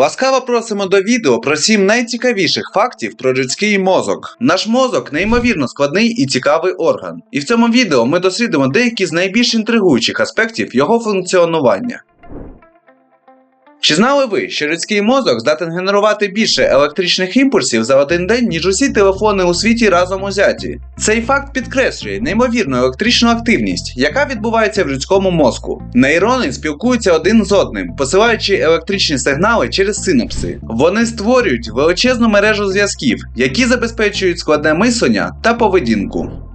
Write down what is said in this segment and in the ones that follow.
Ласкаво просимо до відео про сім найцікавіших фактів про людський мозок. Наш мозок неймовірно складний і цікавий орган. І в цьому відео ми дослідимо деякі з найбільш інтригуючих аспектів його функціонування. Чи знали ви, що людський мозок здатен генерувати більше електричних імпульсів за один день, ніж усі телефони у світі разом узяті? Цей факт підкреслює неймовірну електричну активність, яка відбувається в людському мозку. Нейрони спілкуються один з одним, посилаючи електричні сигнали через синапси. Вони створюють величезну мережу зв'язків, які забезпечують складне мислення та поведінку.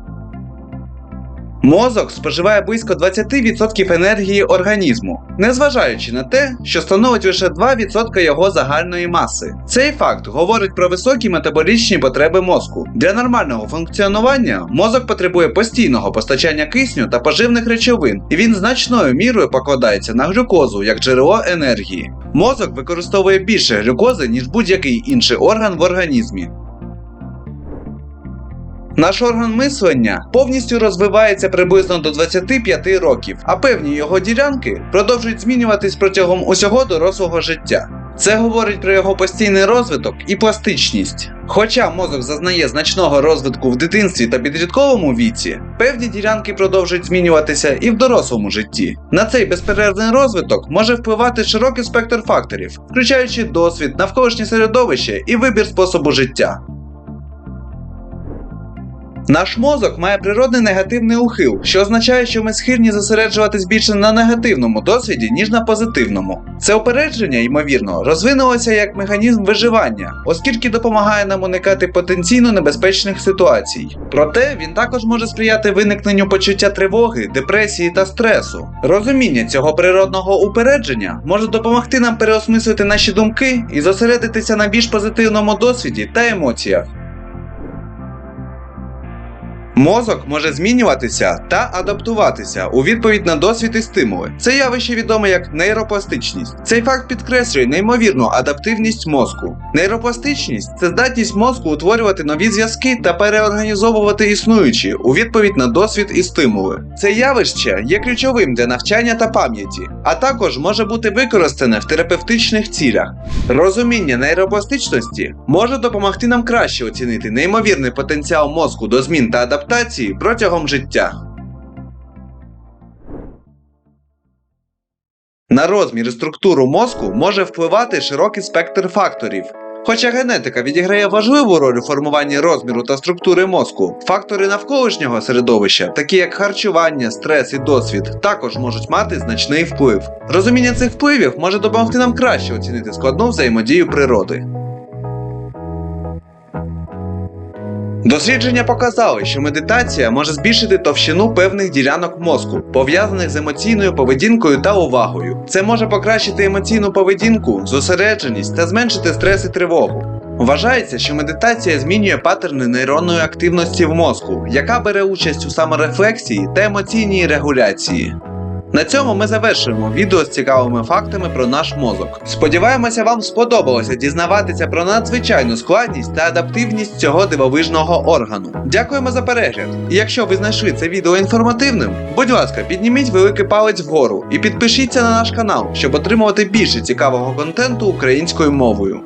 Мозок споживає близько 20% енергії організму, незважаючи на те, що становить лише 2% його загальної маси. Цей факт говорить про високі метаболічні потреби мозку. Для нормального функціонування мозок потребує постійного постачання кисню та поживних речовин, і він значною мірою покладається на глюкозу як джерело енергії. Мозок використовує більше глюкози, ніж будь-який інший орган в організмі. Наш орган мислення повністю розвивається приблизно до 25 років, а певні його ділянки продовжують змінюватись протягом усього дорослого життя. Це говорить про його постійний розвиток і пластичність. Хоча мозок зазнає значного розвитку в дитинстві та підлітковому віці, певні ділянки продовжують змінюватися і в дорослому житті. На цей безперервний розвиток може впливати широкий спектр факторів, включаючи досвід, навколишнє середовище і вибір способу життя. Наш мозок має природний негативний ухил, що означає, що ми схильні зосереджуватись більше на негативному досвіді, ніж на позитивному. Це упередження, ймовірно, розвинулося як механізм виживання, оскільки допомагає нам уникати потенційно небезпечних ситуацій. Проте він також може сприяти виникненню почуття тривоги, депресії та стресу. Розуміння цього природного упередження може допомогти нам переосмислити наші думки і зосередитися на більш позитивному досвіді та емоціях. Мозок може змінюватися та адаптуватися у відповідь на досвід і стимули. Це явище відоме як нейропластичність. Цей факт підкреслює неймовірну адаптивність мозку. Нейропластичність це здатність мозку утворювати нові зв'язки та переорганізовувати існуючі у відповідь на досвід і стимули. Це явище є ключовим для навчання та пам'яті, а також може бути використане в терапевтичних цілях. Розуміння нейропластичності може допомогти нам краще оцінити неймовірний потенціал мозку до змін та адаптації протягом життя. На розмір і структуру мозку може впливати широкий спектр факторів. Хоча генетика відіграє важливу роль у формуванні розміру та структури мозку, фактори навколишнього середовища, такі як харчування, стрес і досвід, також можуть мати значний вплив. Розуміння цих впливів може допомогти нам краще оцінити складну взаємодію природи. Дослідження показали, що медитація може збільшити товщину певних ділянок мозку, пов'язаних з емоційною поведінкою та увагою. Це може покращити емоційну поведінку, зосередженість та зменшити стрес і тривогу. Вважається, що медитація змінює паттерни нейронної активності в мозку, яка бере участь у саморефлексії та емоційній регуляції. На цьому ми завершуємо відео з цікавими фактами про наш мозок. Сподіваємося, вам сподобалося дізнаватися про надзвичайну складність та адаптивність цього дивовижного органу. Дякуємо за перегляд! І якщо ви знайшли це відео інформативним, будь ласка, підніміть великий палець вгору і підпишіться на наш канал, щоб отримувати більше цікавого контенту українською мовою.